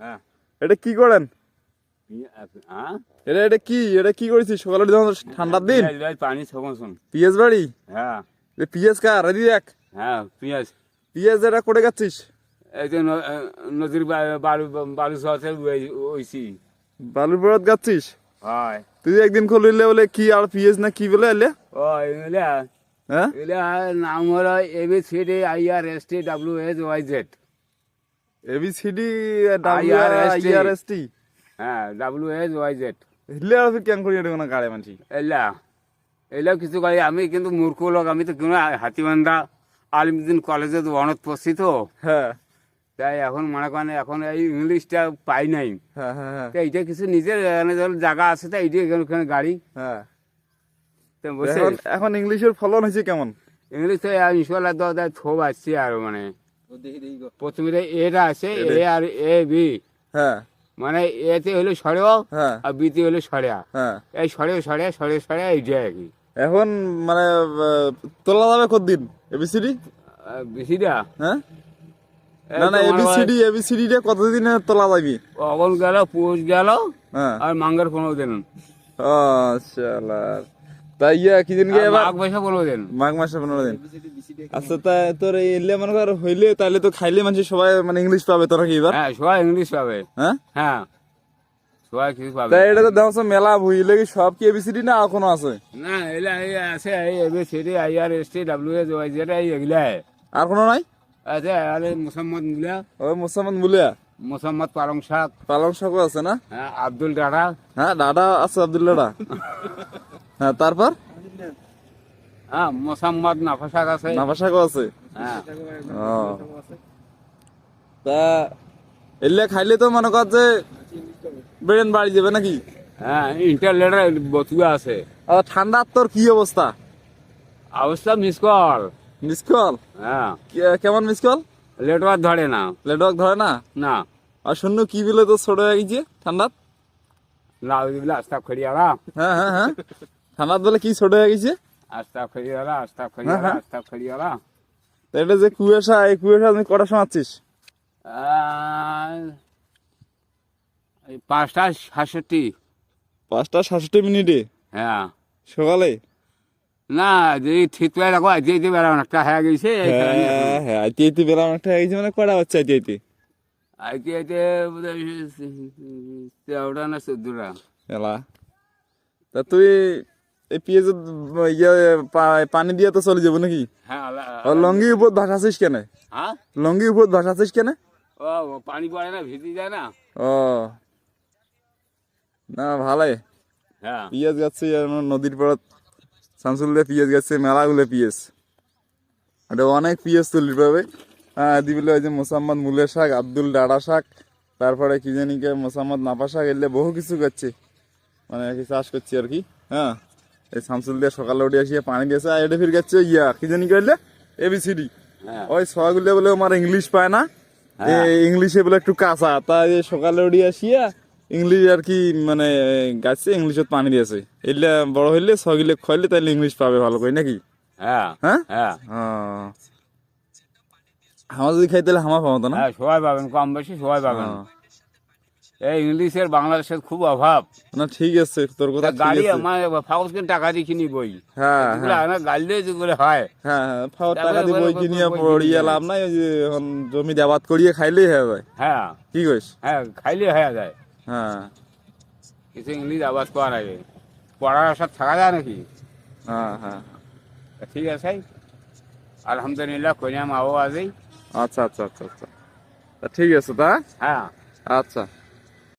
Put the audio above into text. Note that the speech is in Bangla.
হ্যাঁ। এটা কি করেন? হ্যাঁ এটা এটা কি? এটা কি করেছিস সকালে যখন ঠান্ডার দিন। পানি ছকন শুন। পিএস বাড়ি? হ্যাঁ। এ পিএস কার? রেডি দেখ। হ্যাঁ পেঁয়াজ। পিএস এটা করে গেছিস এই যে নদীর বা- বালু বালু সহতে ওইছি বালুর গাচ্ছিস হয়। তুই একদিন খুলিলে বলে কি আর পিএস না কি বলে এলে? ও হ্যাঁ? নাম হলো A B C D I R S T W S Y Z A B C D হ্যাঁ ডাব্লিউ এস ওয়াই জেড হিলে আর কেন করি এটা কোনো গাড়ি মানছি? এলা এলা কিছু গাড়ি আমি কিন্তু মূর্খ লোক আমি তো কোনো হাতিবান্ধা আলিমুদ্দিন কলেজে তো অনত পড়ছি তো হ্যাঁ। তাই এখন মনে করেন এখন এই ইংলিশটা পাই নাই। হ্যাঁ হ্যাঁ তো এইটা কিছু নিজের জায়গা আছে তো এইটা এখানে গাড়ি। হ্যাঁ। এখন ইংলিশের ফলন হয়েছে কেমন? ইংলিশ তো ইনশাল্লাহ তো থোপ আসছে আর মানে। প্রথমে এটা আছে এ আর এ বি। হ্যাঁ। মানে এতে হলো সরেও হ্যাঁ। আর বিতে হলো সরেয়া। হ্যাঁ। এই সরে সরে সরে সরে এইটা আর কি এখন মানে তোলা যাবে কতদিন? এবিসিডি আর হ্যাঁ? এই না না এবিসিডি এবিসিডি টা কতদিনে তোলা যাবি? অগন গেল পুষ গেল হ্যাঁ। আর মাঙ্গার পনেরো দিন। শালার তাই ইয়া কি দিন গে এবার? মাঘ পয়সা পনেরো দিন। মাঘ মাসে পনেরো দিন। আচ্ছা তা তোর এই মনে কর হইলে তাহলে তো খাইলে মানুষ সবাই মানে ইংলিশ পাবে তোরা কি এবার? হ্যাঁ সবাই ইংলিশ পাবে। হ্যাঁ? হ্যাঁ সবাই কিছু পাবে। তাই এটা তো মেলা ভুইলে কি সব কি এবিসিডি না কোনো আছে? না এলা এই আছে এই A B C D I R S T W S Y Z এই এগুলা। আর কোনো নাই? আছে আরে মোসাম্মদ মুলা ওই মুসাম্মদ মুলিয়া? মোসাম্মদ পালং শাক। পালং শাকও আছে না? হ্যাঁ আব্দুল ডাডা। হ্যাঁ দাদা আছে আব্দুল আব্দুল্লাহটা হ্যাঁ তারপর? হ্যাঁ মোসাম্মদ নাফা আছে। নাফা আছে? হ্যাঁ। তা এলে খাইলে তো মনে কর যে ব্রেন বাড়ি যাবে নাকি? হ্যাঁ ইন্টারলেটার বতুয়া আছে। আর ঠান্ডার তোর কি অবস্থা? অবস্থা মিস কল মিস কল হ্যাঁ। কেমন মিস কল নেটওয়ার্ক ধরে না। নেটওয়ার্ক ধরে না? না। আর শূন্য কি বিলে তো ছোট হয়ে গেছে ঠান্ডার? লাউ দিবলে আস্তা খড়িয়ালা। হ্যাঁ হ্যাঁ হ্যাঁ। ঠান্ডার বলে কি ছোট হয়ে গেছে আস্তা খড়িয়ালা আস্তা হ্যাঁ। আস্তা তা এটা যে কুয়াশা এই কুয়াশা তুমি কটা শোনাচ্ছিস এই পাঁচটা সাতষট্টি পাঁচটা সাতষট্টি মিনিটে হ্যাঁ সকালে না যে ঠিক করে রাখো আজকে যে বেড়া অনেকটা হয়ে গেছে হ্যাঁ হ্যাঁ আইতে আইতে বেলা অনেকটা হয়ে গেছে মানে কটা হচ্ছে আইতে আইতে আজকে আজকে তেরোটা না চোদ্দটা এলা তা তুই এই পেঁয়াজ ইয়ে পানি দিয়ে তো চলে যাব নাকি? হ্যাঁ লঙ্গি উপর ভাসাছিস কেন? হ্যাঁ? লঙ্গি উপর ভাসাছিস কেন? পানি পড়ে না ভিজি যায় না? ও। না ভালোই। হ্যাঁ। পিঁয়াজ গাছে নদীর পর শামসুল দিয়ে পিঁয়াজ গাছে মেলাগুলো পিঁয়াজ। এটা অনেক পিঁয়াজ তুলি পাবে। হ্যাঁ দিবিলে ওই যে মোসাম্মদ মুলের শাক আব্দুল ডাড়া শাক তারপরে কি জানি কে মোসাম্মদ নাপা শাক এলে বহু কিছু করছে। মানে কি চাষ করছে আর কি হ্যাঁ। এই শামসুল দিয়ে সকালে উঠে আসিয়ে পানি দিয়েছে আর এটা ফির গেছে ইয়া কি জানি করলে এবিসিডি হ্যাঁ। ওই ছয়গুলো বলে আমার ইংলিশ পায় না। হ্যাঁ। ইংলিশে বলে একটু কাঁচা। তাই সকালে উঠে আসিয়া ইংলিশ আর কি মানে গাছে ইংলিশত পানি দিয়েছে। এলে বড় হইলে ছয়গুলো খাইলে তাহলে ইংলিশ পাবে ভালো করে নাকি? হ্যাঁ হ্যাঁ? হ্যাঁ। হামা যদি খাই তাহলে হামা পাবো তো না? হ্যাঁ সবাই পাবেন কম বেশি সবাই পাবেন। এই ইংলিশের বাংলাদেশের খুব অভাব। না ঠিক আছে তোর কথা গাড়ি আমার ফাউসকে টাকা দিয়ে কিনি বই। হ্যাঁ এগুলো গাড়ি দিয়ে যেগুলো হয়। হ্যাঁ হ্যাঁ টাকা দিয়ে বই কিনিয়ে পড়িয়ে লাভ নাই ওই যে এখন জমি আবাদ করিয়ে খাইলেই হয়ে যায়। হ্যাঁ। কি কইস? হ্যাঁ খাইলে হয়ে যায়। হ্যাঁ। কিছু ইংলিশ আওয়াজ করার আগে। পড়ার আশা থাকা যায় নাকি? হ্যাঁ হ্যাঁ। ঠিক আছে। আলহামদুলিল্লাহ কইলাম আবো আজই। আচ্ছা আচ্ছা আচ্ছা আচ্ছা। ঠিক আছে তা? হ্যাঁ। আচ্ছা।